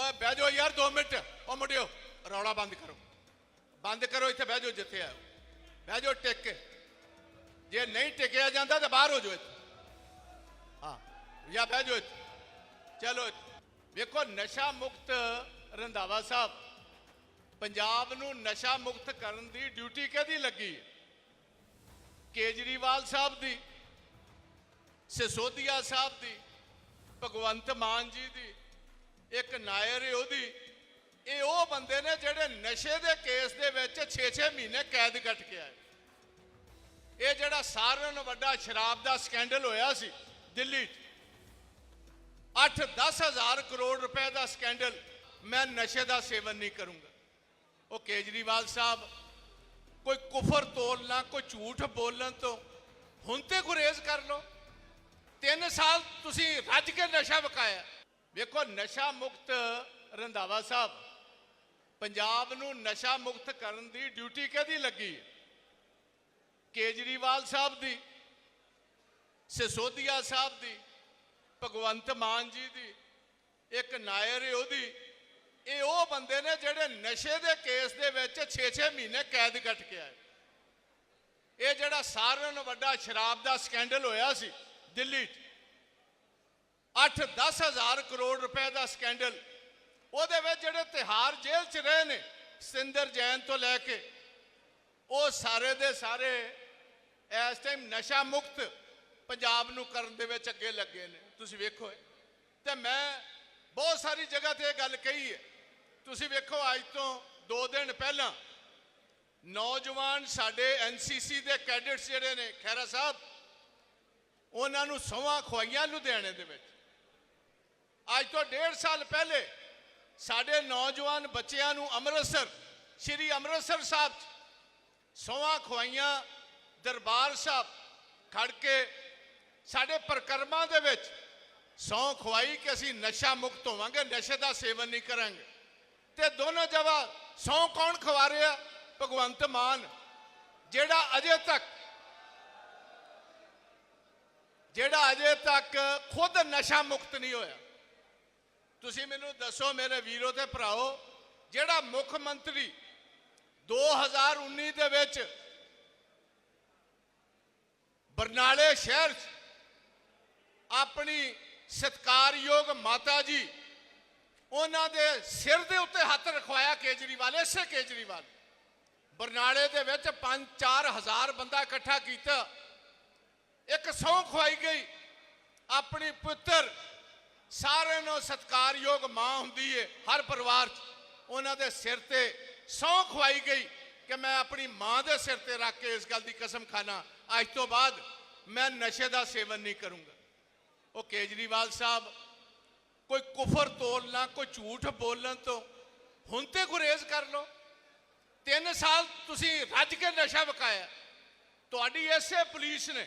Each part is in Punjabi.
ਓਏ ਬਹਿ ਜਾਓ ਯਾਰ 2 ਮਿੰਟ। ਓ ਮੁੰਡਿਓ, ਰੌਲਾ ਬੰਦ ਕਰੋ। ਬੰਦ ਕਰੋ, ਇੱਥੇ ਬਹਿ ਜਾਓ ਜਿੱਥੇ ਆਓ ਬਹਿ ਜਾਓ ਟਿਕ ਕੇ। ਜੇ ਨਹੀਂ ਟਿਕਿਆ ਜਾਂਦਾ ਤਾਂ ਬਾਹਰ ਹੋ ਜਾਓ ਇੱਥੇ। ਹਾਂ, ਜਾਂ ਬਹਿ ਜਾਓ ਇੱਥੇ। ਚਲੋ ਵੇਖੋ, ਨਸ਼ਾ ਮੁਕਤ ਰੰਧਾਵਾ ਸਾਹਿਬ, ਪੰਜਾਬ ਨੂੰ ਨਸ਼ਾ ਮੁਕਤ ਕਰਨ ਦੀ ਡਿਊਟੀ ਕਿਹਦੀ ਲੱਗੀ ਕੇਜਰੀਵਾਲ ਸਾਹਿਬ ਦੀ, ਸਿਸੋਦੀਆ ਸਾਹਿਬ ਦੀ, ਭਗਵੰਤ ਮਾਨ ਜੀ ਦੀ ਇੱਕ ਨਾਇਰ ਹੈ ਉਹਦੀ। ਇਹ ਉਹ ਬੰਦੇ ਨੇ ਜਿਹੜੇ ਨਸ਼ੇ ਦੇ ਕੇਸ ਦੇ ਵਿੱਚ 6-6 ਮਹੀਨੇ ਕੈਦ ਕੱਟ ਕੇ ਆਏ। ਇਹ ਜਿਹੜਾ ਸਾਰਿਆਂ ਨਾਲੋਂ ਵੱਡਾ ਸ਼ਰਾਬ ਦਾ ਸਕੈਂਡਲ ਹੋਇਆ ਸੀ ਦਿੱਲੀ 'ਚ। 8-10 ਹਜ਼ਾਰ ਕਰੋੜ ਰੁਪਏ ਦਾ ਸਕੈਂਡਲ ਮੈਂ ਨਸ਼ੇ ਦਾ ਸੇਵਨ ਨਹੀਂ ਕਰੂੰਗਾ। ਉਹ ਕੇਜਰੀਵਾਲ ਸਾਹਿਬ, ਕੋਈ ਕੁਫਰ ਤੋਲਣਾ ਕੋਈ ਝੂਠ ਬੋਲਣ ਤੋਂ। ਹੁਣ ਤੇ ਗੁਰੇਜ਼ ਕਰ ਲਓ। ਤਿੰਨ ਸਾਲ ਤੁਸੀਂ ਰੱਜ ਕੇ ਨਸ਼ਾ ਵਿਕਾਇਆ। ਵੇਖੋ ਨਸ਼ਾ ਮੁਕਤ ਰੰਧਾਵਾ ਸਾਹਿਬ, ਪੰਜਾਬ ਨੂੰ ਨਸ਼ਾ ਮੁਕਤ ਕਰਨ ਦੀ ਡਿਊਟੀ ਕਿਹਦੀ ਲੱਗੀ? ਕੇਜਰੀਵਾਲ ਸਾਹਿਬ ਦੀ, ਸਿਸੋਦੀਆ ਸਾਹਿਬ ਦੀ, ਭਗਵੰਤ ਮਾਨ ਜੀ ਦੀ, ਇੱਕ ਨਾਇਰ ਹੈ ਉਹਦੀ, ਇਹ ਉਹ ਬੰਦੇ ਨੇ ਜਿਹੜੇ ਨਸ਼ੇ ਦੇ ਕੇਸ ਦੇ ਵਿੱਚ 6-6 ਮਹੀਨੇ ਕੈਦ ਕੱਟ ਕੇ ਆਏ। ਇਹ ਜਿਹੜਾ ਸਾਰਿਆਂ ਨਾਲੋਂ ਵੱਡਾ ਸ਼ਰਾਬ ਦਾ ਸਕੈਂਡਲ ਹੋਇਆ ਸੀ ਦਿੱਲੀ 'ਚ। 8-10 ਹਜ਼ਾਰ ਕਰੋੜ ਰੁਪਏ ਦਾ ਸਕੈਂਡਲ। ਉਹਦੇ ਵਿੱਚ ਜਿਹੜੇ ਤਿਹਾਰ ਜੇਲ੍ਹ 'ਚ ਰਹੇ ਨੇ, ਸਿੰਦਰ ਜੈਨ ਤੋਂ ਲੈ ਕੇ, ਉਹ ਸਾਰੇ ਦੇ ਸਾਰੇ ਇਸ ਟਾਈਮ ਨਸ਼ਾ ਮੁਕਤ ਪੰਜਾਬ ਨੂੰ ਕਰਨ ਦੇ ਵਿੱਚ ਅੱਗੇ ਲੱਗੇ ਨੇ। ਤੁਸੀਂ ਵੇਖੋ ਇਹ। ਤੇ ਮੈਂ ਬਹੁਤ ਸਾਰੀ ਜਗ੍ਹਾ ਤੇ ਇਹ ਗੱਲ ਕਹੀ ਹੈ। ਤੁਸੀਂ ਵੇਖੋ, ਅੱਜ ਤੋਂ 2 ਦਿਨ ਪਹਿਲਾਂ ਨੌਜਵਾਨ ਸਾਡੇ ਐਨਸੀਸੀ ਦੇ ਕੈਡਿਟਸ ਜਿਹੜੇ ਨੇ ਖੈਰਾ ਸਾਹਿਬ, ਉਹਨਾਂ ਨੂੰ ਸੌਂਹਾਂ ਖਵਾਈਆਂ ਲੁਧਿਆਣੇ ਦੇ ਵਿੱਚ। ਅੱਜ ਤੋਂ ਡੇਢ ਸਾਲ ਪਹਿਲੇ ਸਾਡੇ ਨੌਜਵਾਨ ਬੱਚਿਆਂ ਨੂੰ ਅੰਮ੍ਰਿਤਸਰ, ਸ਼੍ਰੀ ਅੰਮ੍ਰਿਤਸਰ ਸਾਹਿਬ 'ਚ ਸੌਂਹਾਂ ਖਵਾਈਆਂ ਦਰਬਾਰ ਸਾਹਿਬ ਖੜ ਕੇ ਸਾਡੇ ਪ੍ਰਕਰਮਾਂ ਦੇ ਵਿੱਚ ਸੌਂ ਖਵਾਈ ਕਿ ਅਸੀਂ ਨਸ਼ਾ ਮੁਕਤ ਹੋਵਾਂਗੇ, ਨਸ਼ੇ ਦਾ ਸੇਵਨ ਨਹੀਂ ਕਰਾਂਗੇ। ਤੇ ਦੋਨੋਂ ਜਗ੍ਹਾ ਸੌਂ ਕੌਣ ਖਵਾ ਰਿਹਾ? ਭਗਵੰਤ ਮਾਨ, ਜਿਹੜਾ ਅਜੇ ਤੱਕ, ਜਿਹੜਾ ਅਜੇ ਤੱਕ ਖੁਦ ਨਸ਼ਾ ਮੁਕਤ ਨਹੀਂ ਹੋਇਆ। ਤੁਸੀਂ ਮੈਨੂੰ ਦੱਸੋ ਮੇਰੇ ਵੀਰੋ ਤੇ ਭਰਾਓ, ਜਿਹੜਾ ਮੁੱਖ ਮੰਤਰੀ 2019 ਦੇ ਵਿੱਚ ਬਰਨਾਲੇ ਸ਼ਹਿਰ 'ਚ ਆਪਣੀ ਸਤਕਾਰਯੋਗ ਮਾਤਾ ਜੀ ਉਹਨਾਂ ਦੇ ਸਿਰ ਦੇ ਉੱਤੇ ਹੱਥ ਰਖਵਾਇਆ ਕੇਜਰੀਵਾਲ, ਇਸੇ ਕੇਜਰੀਵਾਲ ਬਰਨਾਲੇ ਦੇ ਵਿੱਚ 5-4 ਹਜ਼ਾਰ ਬੰਦਾ ਇਕੱਠਾ ਕੀਤਾ। ਇੱਕ ਸਹੁੰ ਖਵਾਈ ਗਈ, ਆਪਣੀ ਪੁੱਤਰ ਸਾਰਿਆਂ ਨੂੰ ਸਤਕਾਰਯੋਗ ਮਾਂ ਹੁੰਦੀ ਏ, ਹਰ ਪਰਿਵਾਰ 'ਚ। ਉਹਨਾਂ ਦੇ ਸਿਰ ਤੇ ਸਹੁੰ ਖਵਾਈ ਗਈ ਕਿ ਮੈਂ ਆਪਣੀ ਮਾਂ ਦੇ ਸਿਰ ਤੇ ਰੱਖ ਕੇ ਇਸ ਗੱਲ ਦੀ ਕਸਮ ਖਾਣਾ ਅੱਜ ਤੋਂ ਬਾਅਦ ਮੈਂ ਨਸ਼ੇ ਦਾ ਸੇਵਨ ਨਹੀਂ ਕਰੂੰਗਾ। ਉਹ ਕੇਜਰੀਵਾਲ ਸਾਹਿਬ, ਕੋਈ ਕੁਫਰ ਤੋਲਣਾ, ਕੋਈ ਝੂਠ ਬੋਲਣ ਤੋਂ ਹੁਣ ਤੇ ਗੁਰੇਜ਼ ਕਰ ਲਓ। ਤਿੰਨ ਸਾਲ ਤੁਸੀਂ ਰੱਜ ਕੇ ਨਸ਼ਾ ਵਿਕਾਇਆ। ਤੁਹਾਡੀ ਐਸੇ ਪੁਲਿਸ ਨੇ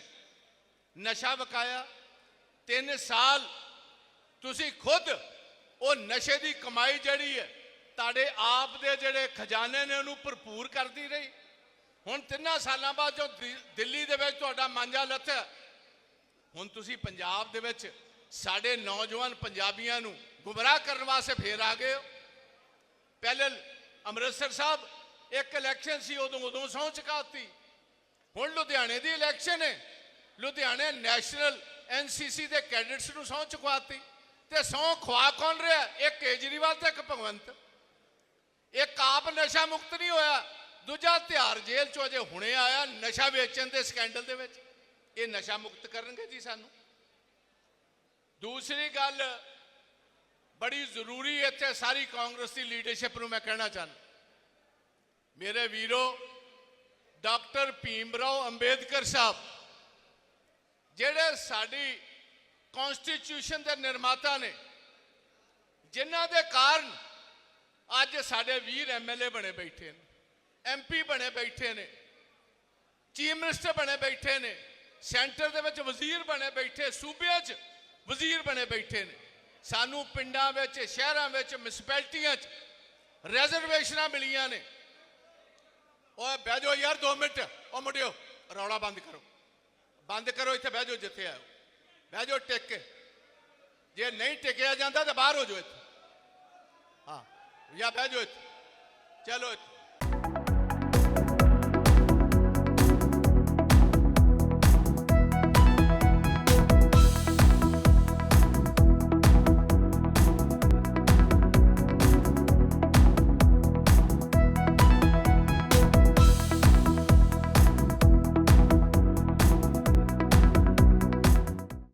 ਨਸ਼ਾ ਵਿਕਾਇਆ। ਤਿੰਨ ਸਾਲ ਤੁਸੀਂ ਖੁਦ ਉਹ ਨਸ਼ੇ ਦੀ ਕਮਾਈ ਜਿਹੜੀ ਹੈ, ਤੁਹਾਡੇ ਆਪ ਦੇ ਜਿਹੜੇ ਖਜ਼ਾਨੇ ਨੇ ਉਹਨੂੰ ਭਰਪੂਰ ਕਰਦੀ ਰਹੀ। ਹੁਣ ਤਿੰਨਾਂ ਸਾਲਾਂ ਬਾਅਦ ਜੋ ਦਿ- ਦਿੱਲੀ ਦੇ ਵਿੱਚ ਤੁਹਾਡਾ ਮਾਂਜਾ ਲੱਥਿਆ ਹੁਣ ਤੁਸੀਂ ਪੰਜਾਬ ਦੇ ਵਿੱਚ ਸਾਡੇ ਨੌਜਵਾਨ ਪੰਜਾਬੀਆਂ ਨੂੰ ਗੁੰਮਰਾਹ ਕਰਨ ਵਾਸਤੇ ਫੇਰ ਆ ਗਏ ਹੋ। ਪਹਿਲੇ ਅੰਮ੍ਰਿਤਸਰ ਸਾਹਿਬ ਇੱਕ ਇਲੈਕਸ਼ਨ ਸੀ, ਉਦੋਂ ਉਦੋਂ ਸਹੁੰ ਚੁਕਾਤੀ। ਹੁਣ ਲੁਧਿਆਣੇ ਦੀ ਇਲੈਕਸ਼ਨ ਹੈ। ਲੁਧਿਆਣੇ ਨੈਸ਼ਨਲ ਐਨਸੀਸੀ ਦੇ ਕੈਡਿਟਸ ਨੂੰ ਸਹੁੰ ਚੁਕਵਾਤੀ। ਤੇ ਸਹੁੰ ਖਵਾ ਕੌਣ ਰਿਹਾ? ਇਹ ਕੇਜਰੀਵਾਲ ਤੇ ਇੱਕ ਭਗਵੰਤ। ਇੱਕ ਆਪ ਨਸ਼ਾ ਮੁਕਤ ਨਹੀਂ ਹੋਇਆ। ਦੂਜਾ ਤਿਹਾਰ ਜੇਲ੍ਹ ਚੋਂ ਅਜੇ ਹੁਣੇ ਆਇਆ, ਨਸ਼ਾ ਵੇਚਣ ਦੇ ਸਕੈਂਡਲ ਦੇ ਵਿੱਚ। ਇਹ ਨਸ਼ਾ ਮੁਕਤ ਕਰਨਗੇ ਜੀ ਸਾਨੂੰ। ਦੂਸਰੀ ਗੱਲ, ਬੜੀ ਜ਼ਰੂਰੀ ਇੱਥੇ ਸਾਰੀ ਕਾਂਗਰਸ ਦੀ ਲੀਡਰਸ਼ਿਪ ਨੂੰ ਮੈਂ ਕਹਿਣਾ ਚਾਹੁੰਦਾ। ਮੇਰੇ ਵੀਰੋ, ਡਾਕਟਰ ਭੀਮ ਰਾਓ ਅੰਬੇਦਕਰ ਸਾਹਿਬ, ਜਿਹੜੇ ਸਾਡੀ ਕਨਸਟੀਟਿਊਸ਼ਨ ਦੇ ਨਿਰਮਾਤਾ ਨੇ, ਜਿਨ੍ਹਾਂ ਦੇ ਕਾਰਨ ਅੱਜ ਸਾਡੇ ਵੀਰ ਐਮਐਲਏ ਬਣੇ ਬੈਠੇ ਨੇ ਐਮਪੀ ਬਣੇ ਬੈਠੇ ਨੇ, ਚੀਫ ਮਿਨਿਸਟਰ ਬਣੇ ਬੈਠੇ ਨੇ, ਸੈਂਟਰ ਦੇ ਵਿੱਚ ਵਜ਼ੀਰ ਬਣੇ ਬੈਠੇ, ਸੂਬਿਆਂ 'ਚ ਵਜ਼ੀਰ ਬਣੇ ਬੈਠੇ ਨੇ। ਸਾਨੂੰ ਪਿੰਡਾਂ ਵਿੱਚ, ਸ਼ਹਿਰਾਂ ਵਿੱਚ ਮਿਊਨਿਸਪੈਲਿਟੀਆਂ 'ਚ ਰਿਜ਼ਰਵੇਸ਼ਨਾਂ ਮਿਲੀਆਂ ਨੇ। ਓਏ, ਬਹਿ ਜਾਓ ਯਾਰ 2 ਮਿੰਟ ਓ ਮੁੰਡਿਓ, ਰੌਲਾ ਬੰਦ ਕਰੋ। ਬੰਦ ਕਰੋ, ਇੱਥੇ ਬਹਿ ਜਾਓ, ਜਿੱਥੇ ਆਓ ਬਹਿ ਜਾਓ ਟਿਕ ਕੇ। ਜੇ ਨਹੀਂ ਟਿਕਿਆ ਜਾਂਦਾ ਤਾਂ ਬਾਹਰ ਹੋ ਜਾਓ ਇੱਥੇ। ਹਾਂ, ਜਾਂ ਬਹਿ ਜਾਓ ਇੱਥੇ। ਚਲੋ ਇੱਥੇ।